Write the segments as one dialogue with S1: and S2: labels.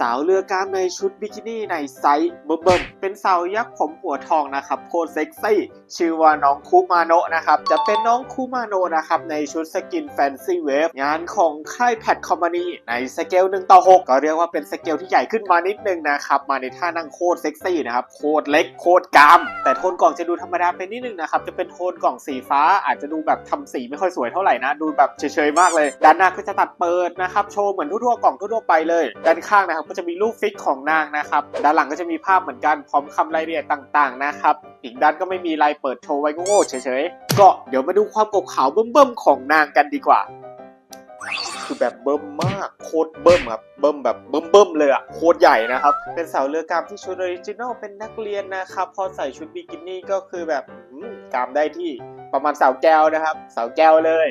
S1: สาวเรือกล้ามในชุดบิกินี่ในไซส์เบิ่มๆเป็นสาวยักษ์ผมหัวทองนะครับโคตรเซ็กซี่ ชื่อว่าน้องคูมาโนะนะครับ จะเป็นน้องคูมาโนะนะครับ ในชุดสกินแฟนซีเวฟงานของค่ายแพดคอมพานีในสเกล1ต่อ6ก็เรียกว่าเป็นสเกลที่ใหญ่ขึ้นมานิดนึงนะครับ มาในท่านั่งโคตรเซ็กซี่นะครับ โคตรเล็กโคตรกามแต่โทนกล่องจะดูธรรมดาไปนิดนึงนะครับ จะเป็นโทนกล่องสีฟ้า อาจจะดูแบบทำสีไม่ค่อยสวยเท่าไหร่นะ ดูแบบเฉยๆมากเลย ด้านหน้าก็จะตัดเปิดนะครับ โชว์เหมือนทั่วๆกล่องทั่วๆไปเลย ด้านข้างนะครับก็จะมีรูปฟิกของนางนะครับ ด้านหลังก็จะมีภาพเหมือนกันพร้อมคำรายละเอียดต่างๆนะครับ อีกด้านก็ไม่มีลายเปิดโชว์ไว้โง่ๆเฉยๆ ก็เดี๋ยวมาดูความกบขาวเบิ่มๆของนางกันดีกว่า คือแบบเบิ่มมากโคตรเบิ่มครับเบิ่มแบบเบิ่มๆเลยอะโคตรใหญ่นะครับ เป็นสาวเรือกามที่ชุดออริจินอลเป็นนักเรียนนะครับพอใส่ชุดบิกินี่ก็คือแบบกามได้ที่ประมาณสาวแก้วนะครับ สาวแก้วเลย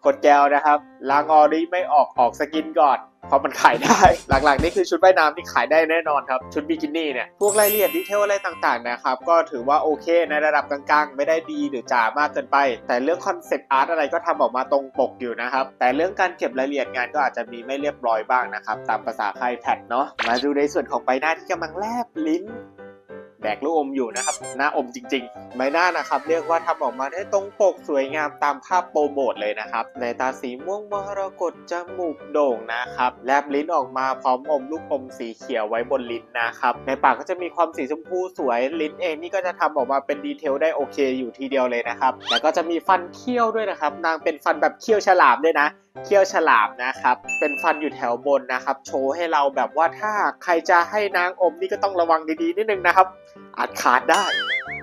S1: โคตรแก้วนะครับลางอนี้ไม่ออกออกสกินก่อน เพราะมันขายได้ หลักๆนี่คือชุดว่ายน้ำที่ขายได้แน่นอนครับ ชุดบิกินี่เนี่ย พวกรายละเอียดดีเทลอะไรต่างๆนะครับ ก็ถือว่าโอเคในระดับกลางๆ ไม่ได้ดีหรือจ๋ามากเกินไป แต่เรื่องคอนเซปต์อาร์ตอะไรก็ทำออกมาตรงปกอยู่นะครับ แต่เรื่องการเก็บรายละเอียดงานก็อาจจะมีไม่เรียบร้อยบ้างนะครับ ตามภาษาค่ายแพดเนาะ มาดูในส่วนของใบหน้าที่กำลังแลบลิ้น แดกลูกอมอยู่นะครับหน้าอมจริงๆใบหน้านะครับเรียกว่าทำออกมาได้ตรงปกสวยงามตามภาพโปรโมทเลยนะครับในตาสีม่วงมรกตจมูกโด่งนะครับแลบลิ้นออกมาพร้อมอมลูกอมสีเขียวไว้บนลิ้นนะครับในปากก็จะมีความสีชมพูสวยลิ้นเองนี่ก็จะทำออกมาเป็นดีเทลได้โอเคอยู่ทีเดียวเลยนะครับแล้วก็จะมีฟันเคี้ยวด้วยนะครับนางเป็นฟันแบบเคี้ยวฉลามด้วยนะเขี้ยวฉลามนะครับ เป็นฟันอยู่แถวบนนะครับ โชว์ให้เราแบบว่าถ้าใครจะให้นางอมนี่ก็ต้องระวังดีๆนิดนึงนะครับ อาจขาดได้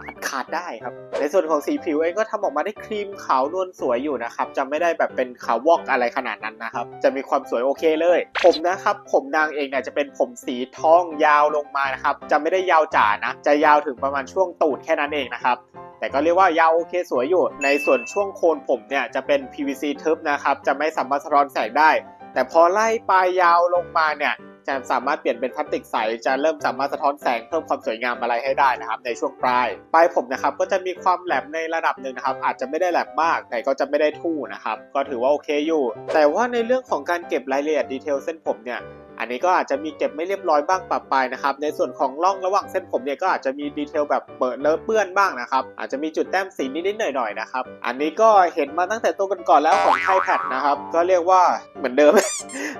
S1: อาจขาดได้ครับ ในส่วนของสีผิวเองก็ทำออกมาได้ครีมขาวนวลสวยอยู่นะครับจะไม่ได้แบบเป็นขาววอกอะไรขนาดนั้นนะครับ จะมีความสวยโอเคเลย ผมนะครับ ผมนางเองเนี่ยจะเป็นผมสีทองยาวลงมานะครับ จะไม่ได้ยาวจ๋านะ จะยาวถึงประมาณช่วงตูดแค่นั้นเองนะครับ แต่ก็เรียกว่ายาวโอเคสวยอยู่ ในส่วนช่วงโคนผมเนี่ยจะเป็น PVC ทึบนะครับ จะไม่สามารถสะท้อนแสงได้ แต่พอไล่ปลายยาวลงมาเนี่ยจะสามารถเปลี่ยนเป็นพลาสติกใส จะเริ่มสามารถสะท้อนแสงเพิ่มความสวยงามอะไรให้ได้นะครับ ในช่วงปลาย ปลายผมนะครับก็จะมีความแหลมในระดับหนึ่งนะครับ อาจจะไม่ได้แหลมมาก แต่ก็จะไม่ได้ทู่นะครับ ก็ถือว่าโอเคอยู่ แต่ว่าในเรื่องของการเก็บรายละเอียดดีเทลเส้นผมเนี่ย อันนี้ก็อาจจะมีเก็บไม่เรียบร้อยบ้างปรับไปนะครับ ในส่วนของร่องระหว่างเส้นผมเนี่ยก็อาจจะมีดีเทลแบบเปิดเลอะเปื้อนบ้างนะครับ อาจจะมีจุดแต้มสีนิดๆหน่อยๆนะครับ อันนี้ก็เห็นมาตั้งแต่ตัวกันก่อนๆแล้วของไทแพดนะครับ ก็เรียกว่าเหมือนเดิม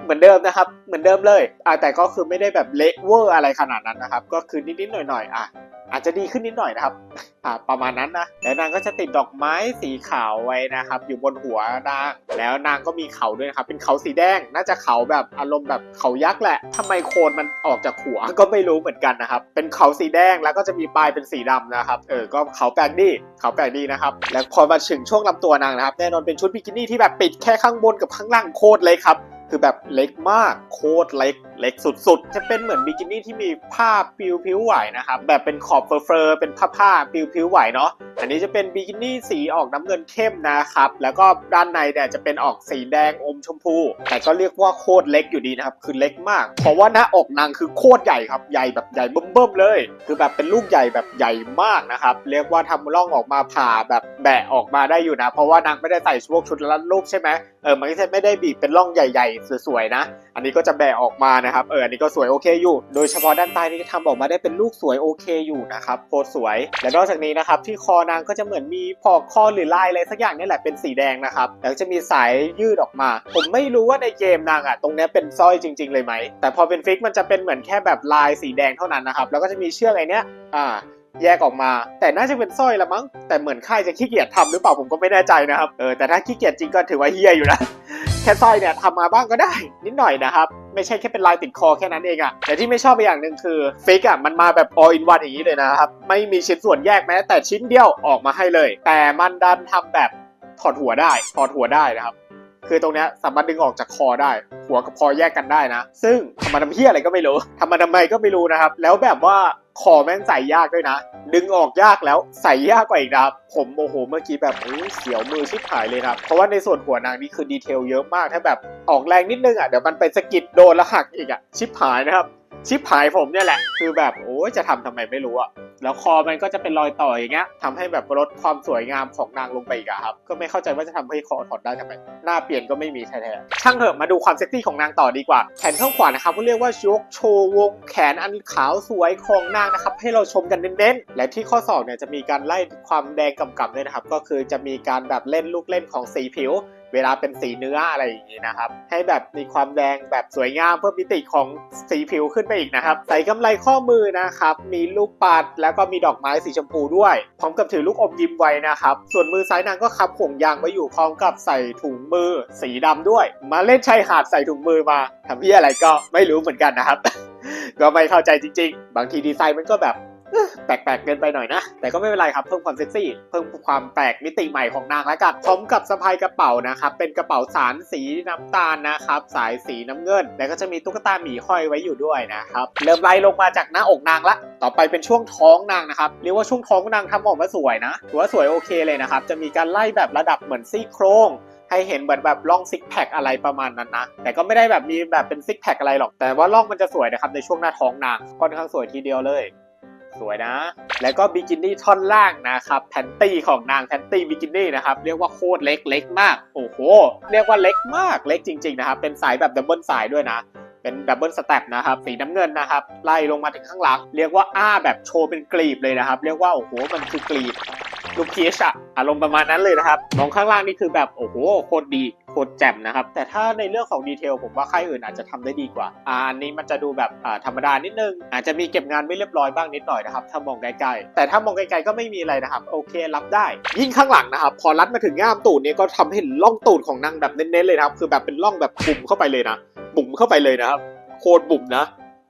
S1: เหมือนเดิมนะครับ เหมือนเดิมเลยอ่าแต่ก็คือไม่ได้แบบเละเวอร์อะไรขนาดนั้นนะครับ ก็คือนิดๆหน่อยๆอะอาจจะดีขึ้นนิดหน่อยนะครับอ่าประมาณนั้นนะแล้วนางก็จะติดดอกไม้สีขาวไว้นะครับ อยู่บนหัวนางแล้วนางก็มีเขาด้วยนะครับ เป็นเขาสีแดงน่าจะเขาแบบอารมณ์แบบเขายักษ์แหละทำไมโคนมันออกจากหัวก็ไม่รู้เหมือนกันนะครับ เป็นเขาสีแดงแล้วก็จะมีปลายเป็นสีดำนะครับเออก็เขาแปลกดีเขาแปลกดีนะครับ แล้วพอมาถึงช่วงลำตัวนางนะครับแน่นอนเป็นชุดบิกินี่ที่แบบปิดแค่ข้างบนกับข้างล่างโคตรเลยครับคือแบบเล็กมากโคตรเล็ก เล็กสุดๆ จะเป็นเหมือนบิกินี่ที่มีผ้าปิวผิวไหวนะครับ แบบเป็นขอบเฟอร์เฟอร์เป็นผ้าผ้าปิวผิวไหวเนาะ อันนี้จะเป็นบิกินี่สีออกน้ำเงินเข้มนะครับ แล้วก็ด้านในเนี่ยจะเป็นออกสีแดงอมชมพู แต่ก็เรียกว่าโคตรเล็กอยู่ดีนะครับ คือเล็กมาก เพราะว่าหน้าอกนางคือโคตรใหญ่ครับ ใหญ่แบบใหญ่เบิ่มๆเลย คือแบบเป็นลูกใหญ่แบบใหญ่มากนะครับ เรียกว่าทำร่องออกมาผ่าแบบแบะออกมาได้อยู่นะ เพราะว่านางไม่ได้ใส่พวกชุดรัดรูปใช่ไหมเออ มันก็จะไม่ได้บีบเป็นร่องใหญ่ ๆ สวยๆนะ อันนี้ก็จะแบะออกมานะครับ เออ อันนี้ก็สวยโอเคอยู่ โดยเฉพาะด้านใต้นี่ทำออกมาได้เป็นลูกสวยโอเคอยู่นะครับโคตรสวย และนอกจากนี้นะครับที่คอนางก็จะเหมือนมีพอกคอหรือลายอะไรสักอย่างนี่แหละเป็นสีแดงนะครับแล้วจะมีสายยืดออกมา ผมไม่รู้ว่าในเกมนางอะตรงนี้เป็นสร้อยจริง ๆ เลยไหม แต่พอเป็นฟิกมันจะเป็นเหมือนแค่แบบลายสีแดงเท่านั้นนะครับ แล้วก็จะมีเชือกไอเนี้ย อ่าแยกออกมา แต่น่าจะเป็นสร้อยละมั้งแต่เหมือนค่ายจะขี้เกียจทำหรือเปล่าผมก็ไม่แน่ใจนะครับเออแต่ถ้าขี้เกียจจริงก็ถือว่าเฮียอยู่นะ ค่สร้อยเนี่ยทำมาบ้างก็ได้ นิดหน่อยนะครับไม่ใช่แค่เป็นลายติดคอแค่นั้นเองอะแต่ที่ไม่ชอบไปอย่างหนึ่งคือฟิกอะมันมาแบบ all in one อย่างนี้เลยนะครับไม่มีชิ้นส่วนแยกแม้ แต่ชิ้นเดียวออกมาให้เลย แต่มันดันทำแบบถอดหัวได้ถอดหัวได้นะครับคือตรงเนี้ยสามารถดึงออกจากคอได้ หัวกับคอแยกกันได้นะ ซึ่งทำมาทำเพี้ยอะไรก็ไม่รู้ทำมาทำไมก็ไม่รู้นะครับ แล้วแบบว่า คอแม่งใส่ยากด้วยนะ ดึงออกยากแล้วใส่ยากกว่าอีกนะครับ ผมโอ้โหเมื่อกี้แบบเฮ้เสียวมือชิบหายเลยนะครับ เพราะว่าในส่วนหัวนางนี่คือดีเทลเยอะมากถ้าแบบออกแรงนิดนึงอะเดี๋ยวมันไปสะกิดโดนแล้วหักอีกอะชิบหายนะครับ ชิบหายผมเนี่ยแหละ คือแบบโอ้จะทำทำไมไม่รู้อะ แล้วคอมันก็จะเป็นรอยต่ออย่างเงี้ยทำให้แบบลดความสวยงามของนางลงไปอีกอะครับ ก็ไม่เข้าใจว่าจะทำให้คอถอดได้ทำไมหน้าเปลี่ยนก็ไม่มีแท้ๆช่างเถอะมาดูความเซ็กซี่ของนางต่อดีกว่า แขนข้างขวานะครับก็เรียกว่ายกโชว์วงแขนอันขาวสวยของนางนะครับ ให้เราชมกันเน้นๆ และที่ข้อศอกเนี่ยจะมีการไล่ความแดงกำกับด้วยนะครับ ก็คือจะมีการแบบเล่นลูกเล่นของสีผิว เวลาเป็นสีเนื้ออะไรอย่างนี้นะครับ ให้แบบมีความแดงแบบสวยงามเพิ่มมิติของสีผิวขึ้นไปอีกนะครับ ใส่กำไรข้อมือนะครับ มีลูกปัดแล้วก็มีดอกไม้สีชมพูด้วย พร้อมกับถือลูกอมยิ้มไว้นะครับ ส่วนมือซ้ายนางก็คับห่วงยางไว้อยู่พร้อมกับใส่ถุงมือสีดำด้วย มาเล่นชายหาดใส่ถุงมือมาทำเพี้ยอะไรก็ไม่รู้เหมือนกันนะครับ ก็ไม่เข้าใจจริง ๆ บางทีดีไซน์มันก็แบบ แปลกๆเกินไปหน่อยนะ แต่ก็ไม่เป็นไรครับ เพิ่มความเซ็กซี่ เพิ่มความแปลกมิติใหม่ของนางแล้วกันพร้อมกับสะพายกระเป๋านะครับ เป็นกระเป๋าสารสีน้ำตาลนะครับ สายสีน้ำเงิน แล้วก็จะมีตุ๊กตาหมีห้อยไว้อยู่ด้วยนะครับ เริ่มไล่ลงมาจากหน้าอกนางละ ต่อไปเป็นช่วงท้องนางนะครับ เรียกว่าช่วงท้องนางทำออกมาสวยนะถือว่าสวยโอเคเลยนะครับ จะมีการไล่แบบระดับเหมือนซี่โครงให้เห็นเหมือนแบบร่องซิกแพคอะไรประมาณนั้นนะ แต่ก็ไม่ได้แบบมีแบบเป็นซิกแพคอะไรหรอก แต่ว่าร่องมันจะสวยนะครับในช่วงหน้าท้องนางค่อนข้างสวยทีเดียวเลย สวยนะ แล้วก็บิกินี่ท่อนล่างนะครับแพนตี้ของนางแพนตี้บิกินี่นะครับเรียกว่าโคตรเล็กเล็กมากโอ้โห เรียกว่าเล็กมากเล็กจริงๆนะครับเป็นสายแบบดับเบิลสายด้วยนะเป็นดับเบิลสเต็ปนะครับสีน้ำเงินนะครับไล่ลงมาถึงข้างหลัง เรียกว่าอ้าแบบโชว์เป็นกลีบเลยนะครับ เรียกว่าโอ้โหมันคือกลีบลูกพีชอะอารมณ์ประมาณนั้นเลยนะครับมองข้างล่างนี่คือแบบโอ้โหโคตรดี คตรแจ่มนะครับ แต่ถ้าในเรื่องของดีเทลผมว่าค่ายอื่นอาจจะทำได้ดีกว่าอันนี้มันจะดูแบบธรรมดานิดนึง อาจจะมีเก็บงานไม่เรียบร้อยบ้างนิดหน่อยนะครับถ้ามองไกลๆแต่ถ้ามองไกลๆก็ไม่มีอะไรนะครับ โอเครับได้ ยิ่งข้างหลังนะครับ พอรัดมาถึงง่ามตูดเนี่ยก็ทำให้เห็นร่องตูดของนางแบบเน้นๆเลยนะครับ คือแบบเป็นร่องแบบบุ่มเข้าไปเลยนะบุ่มเข้าไปเลยนะครับ โคตรบุ่มนะ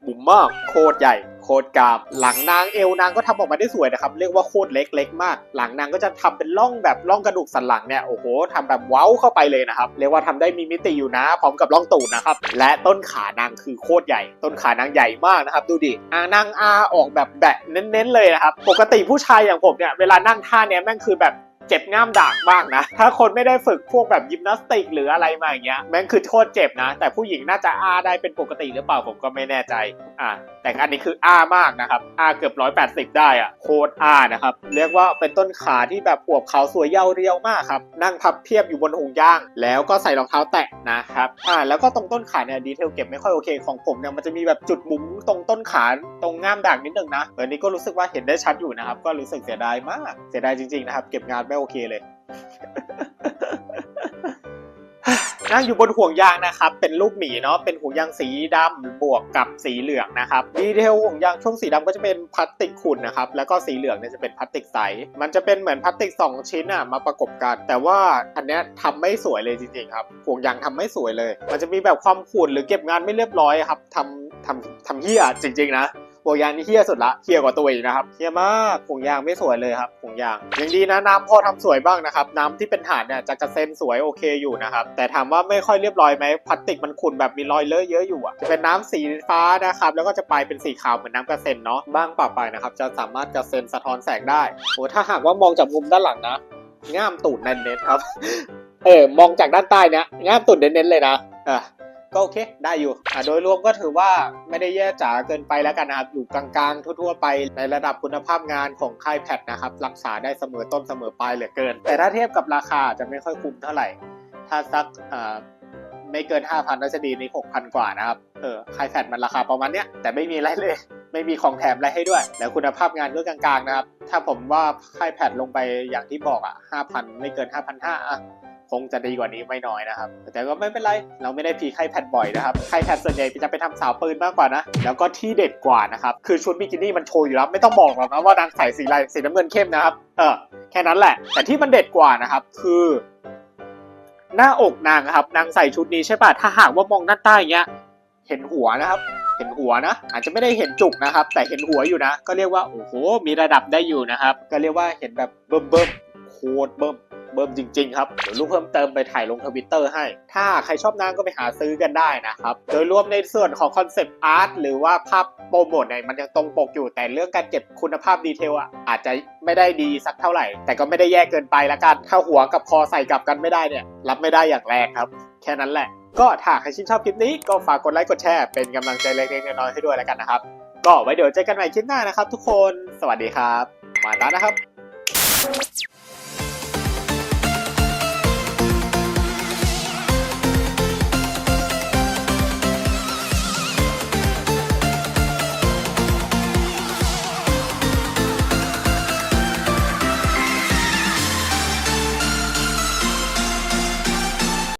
S1: บุ๋มมากโคตรใหญ่ โคตรกราบหลังนางเอวนางก็ทำออกมาได้สวยนะครับ เรียกว่าโคตรเล็กเล็กมาก หลังนางก็จะทำเป็นร่องแบบร่องกระดูกสันหลังเนี่ยโอ้โหทำแบบเว้าเข้าไปเลยนะครับเรียกว่าทำได้มีมิติอยู่นะ พร้อมกับร่องตูดนะครับและต้นขานางคือโคตรใหญ่ ต้นขานางใหญ่มากนะครับดูดิอานางอาออกแบบแบะเน้นๆเลยนะครับปกติผู้ชายอย่างผมเนี่ยเวลานั่งท่าเนี้ยแม่งคือแบบ เจ็บง่ามดากมากนะ ถ้าคนไม่ได้ฝึกพวกแบบยิมนาสติก หรืออะไรมาอย่างเงี้ยแม่งคือโทษเจ็บนะ แต่ผู้หญิงน่าจะอาได้เป็นปกติหรือเปล่าผมก็ไม่แน่ใจอะแต่อันนี้คืออามากนะครับอาเกือบร้อยแปดสิบได้อะโคตรอานะครับ เรียกว่าเป็นต้นขาที่แบบอวบเขาสวยเยาเรียวมากครับ นั่งพับเพียบอยู่บนหงย่าง แล้วก็ใส่รองเท้าแตะนะครับอ่าแล้วก็ตรงต้นขาเนี่ยดีเทลเก็บไม่ค่อยโอเคของผมเนี่ยมันจะมีแบบจุดมุมตรงต้นขาตรงง่ามด่างนิดนึงนะเออนี่ก็รู้สึกว่าเห็นได้ชัดอยู่นะครับก็รู้สึกเสียดายมากเสียดายจริงๆนะครับเก็บงานไม่โอเคเลยนั่งอยู่บนห่วงยางนะครับ เป็นลูกหมีเนาะ เป็นห่วงยางสีดำบวกกับสีเหลืองนะครับ ดีเทลห่วงยางช่วงสีดำก็จะเป็นพลาสติกขุ่นนะครับ แล้วก็สีเหลืองเนี่ยจะเป็นพลาสติกใส มันจะเป็นเหมือนพลาสติก 2 ชิ้นอะมาประกบกัน แต่ว่าอันเนี้ยทำไม่สวยเลยจริงๆครับ ห่วงยางทำไม่สวยเลย มันจะมีแบบความขุ่นหรือเก็บงานไม่เรียบร้อยครับทำทำทำเหี้ยจริง ๆ นะ ห่วงยางนี่เฮี้ยสุดละเฮี้ยกว่าตัวอีกนะครับเฮี้ยมากห่วงยางไม่สวยเลยครับห่วงยางยังดีนะน้ำพอทำสวยบ้างนะครับน้ำที่เป็นฐานเนี่ยจะกระเซ็นสวยโอเคอยู่นะครับแต่ถามว่าไม่ค่อยเรียบร้อยไหมพลาสติกมันขุ่นแบบมีรอยเลอะเยอะอยู่อะจะเป็นน้ำสีฟ้านะครับแล้วก็จะไปเป็นสีขาวเหมือนน้ำกระเซ็นเนาะบ้างปะปลายนะครับจะสามารถกระเซ็นสะท้อนแสงได้โอ้ถ้าหากว่ามองจากมุมด้านหลังนะง่ามตูดเน้นๆครับ เออมองจากด้านใต้เนี่ยง่ามตูดเน้นๆเลยนะอะ ก็โอเคได้อยู่อะโดยรวมก็ถือว่าไม่ได้แย่จ๋าเกินไปแล้วกันนะครับอยู่กลางๆ ทั่วๆ ไปในระดับคุณภาพงานของค่ายแพทนะครับรักษาได้เสมอต้นเสมอปลายเหลือเกิน แต่ถ้าเทียบกับราคาจะไม่ค่อยคุ้มเท่าไหร่ ถ้าสักอ่าไม่เกิน 5,000น่าจะดีนี่6,000 กว่านะครับ เออค่ายแพทมันราคาประมาณเนี้ย แต่ไม่มีอะไรเลย ไม่มีของแถมอะไรให้ด้วย แล้วคุณภาพงานก็กลางๆนะครับ ถ้าผมว่าค่ายแพทลงไปอย่างที่บอกอะ 5,000 ไม่เกิน 5,500อะ คงจะดีกว่านี้ไม่น้อยนะครับ แต่ก็ไม่เป็นไร เราไม่ได้พีไข่แพดบ่อยนะครับไข่แพดส่วนใหญ่จะไปทำสาวปืนมากกว่านะ แล้วก็ที่เด็ดกว่านะครับ คือชุดบิกินี่มันโชว์อยู่แล้วไม่ต้องบอกหรอกนะว่านางใส่สีอะไรสีน้ำเงินเข้มนะครับ เออแค่นั้นแหละ แต่ที่มันเด็ดกว่านะครับ คือหน้าอกนางครับ นางใส่ชุดนี้ใช่ป่ะ ถ้าหากว่ามองด้านใต้อย่างเงี้ย เห็นหัวนะครับ เห็นหัวนะ อาจจะไม่ได้เห็นจุกนะครับ แต่เห็นหัวอยู่นะ ก็เรียกว่า โอ้โห มีระดับได้อยู่นะครับ ก็เรียกว่าเห็นแบบเบิ่มเบิ่มๆโคตรเบิ่ม เบิ่มจริง ๆ ครับเดี๋ยวลูกเพิ่มเติมไปถ่ายลงทวิตเตอร์ให้ ถ้าใครชอบนางก็ไปหาซื้อกันได้นะครับ โดยรวมในส่วนของคอนเซปต์อาร์ตหรือว่าภาพโปรโมทเนี่ยมันยังตรงปกอยู่แต่เรื่องการเก็บคุณภาพดีเทลอะอาจจะไม่ได้ดีสักเท่าไหร่ แต่ก็ไม่ได้แย่เกินไปละกันถ้าหัวกับคอใส่กลับกันไม่ได้เนี่ย รับไม่ได้อย่างแรกครับ แค่นั้นแหละ ก็ถ้าใครชื่นชอบคลิปนี้ก็ฝากกดไลค์กดแชร์เป็นกำลังใจเล็กๆน้อยๆให้ด้วยแล้วกันนะครับก็ไว้เดี๋ยวเจอกันใหม่คลิปหน้านะครับ ทุกคน สวัสดีครับ มาตานะครับ